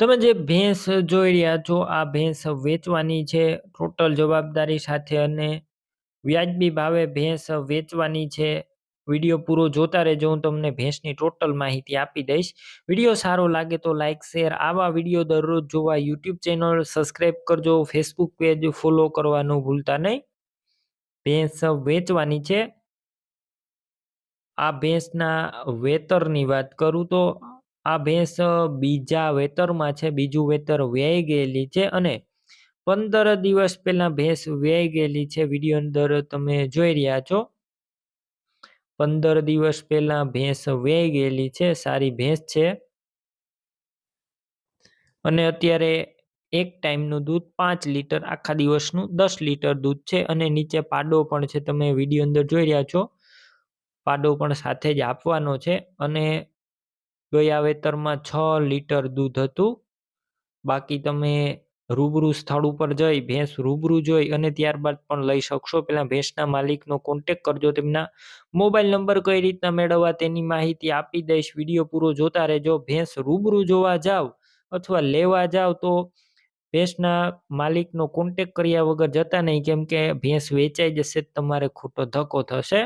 તમે જે ભેંસ જોઈ રહ્યા છો, આ ભેંસ વેચવાની છે, ટોટલ જવાબદારી સાથે અને વ્યાજબી ભાવે ભેંસ વેચવાની છે. વીડિયો પૂરો જોતા રહેજો, હું તમને ભેંસની ટોટલ માહિતી આપી દઈશ. વીડિયો સારો લાગે તો લાઇક શેર, આવા વીડિયો દરરોજ જોવા યુટ્યુબ ચેનલ સબસ્ક્રાઈબ કરજો, ફેસબુક પેજ ફોલો કરવાનું ભૂલતા નહીં. ભેંસ વેચવાની છે. આ ભેંસના વેતરની વાત કરું તો આ ભેંસ બીજા વેતરમાં છે, બીજું વેતર વ્યાઈ ગયેલી છે અને પંદર દિવસ પહેલા ભેંસ વ્યાઈ ગયેલી છે. વીડિયો અંદર તમે જોઈ રહ્યા છો. પંદર દિવસ પહેલા ભેંસ વ્યાઈ ગયેલી છે. સારી ભેંસ છે. અને અત્યારે એક ટાઈમનું દૂધ પાંચ લીટર, આખા દિવસનું દસ લીટર દૂધ છે અને નીચે પાડો પણ છે. તમે વીડિયો અંદર જોઈ રહ્યા છો. પાડો પણ સાથે જ આપવાનો છે અને ગયા વેતરમાં છ લીટર દૂધ હતું. બાકી તમે રૂબરૂ સ્થળ ઉપર જઈ, ભેંસ રૂબરૂ જોઈ અને ત્યારબાદ પણ લઈ શકશો. પેલા ભેંસના માલિકનો કોન્ટેક કરજો, તેમના મોબાઈલ નંબર કઈ રીતના મેળવવા તેની માહિતી આપી દઈશ. વીડિયો પૂરો જોતા રહેજો. ભેંસ રૂબરૂ જોવા જાવ અથવા લેવા જાવ તો ભેંસના માલિકનો કોન્ટેક કર્યા વગર જતા નહીં. કેમ કે ભેંસ વેચાઈ જશે તમારે ખોટો ધક્કો થશે.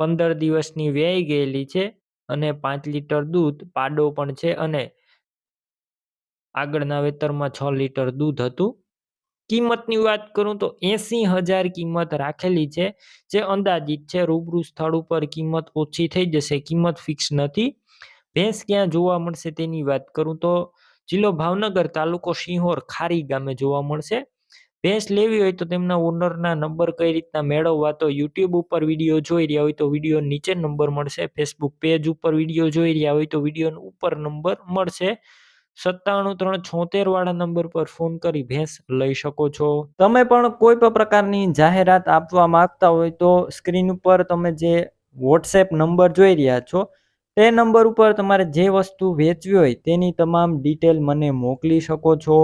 પંદર દિવસની વ્યય ગયેલી છે. અને પાંચ લીટર દૂધ પાડો પણ છે અને આગળના વેતરમાં છ લીટર દૂધ હતું. કિંમતની વાત કરું તો એસી હજાર કિંમત રાખેલી છે, જે અંદાજિત છે રૂબરૂ સ્થળ ઉપર કિંમત ઓછી થઈ જશે, કિંમત ફિક્સ નથી. ભેંસ ક્યાં જોવા મળશે તેની વાત કરું તો જિલ્લો ભાવનગર તાલુકો સિંહોર ખારી ગામે જોવા મળશે. ભેંસ લેવી હોય તો તેમના ઓનરના નંબર કઈ રીતના મેળવવા તો યુટ્યુબ ઉપર વીડિયો જોઈ રહ્યા હોય તો વીડિયો નીચે નંબર મળશે, ફેસબુક પેજ ઉપર વીડિયો જોઈ રહ્યા હોય તો વીડિયો ઉપર નંબર મળશે. સત્તાણું ત્રણ છોતેર વાળા નંબર પર ફોન કરી ભેંસ લઈ શકો છો. તમે પણ કોઈ પણ પ્રકારની જાહેરાત આપવા માંગતા હોય તો સ્ક્રીન ઉપર તમે જે વોટ્સએપ નંબર જોઈ રહ્યા છો, તે નંબર ઉપર તમારે જે વસ્તુ વેચવી હોય તેની તમામ ડિટેલ મને મોકલી શકો છો.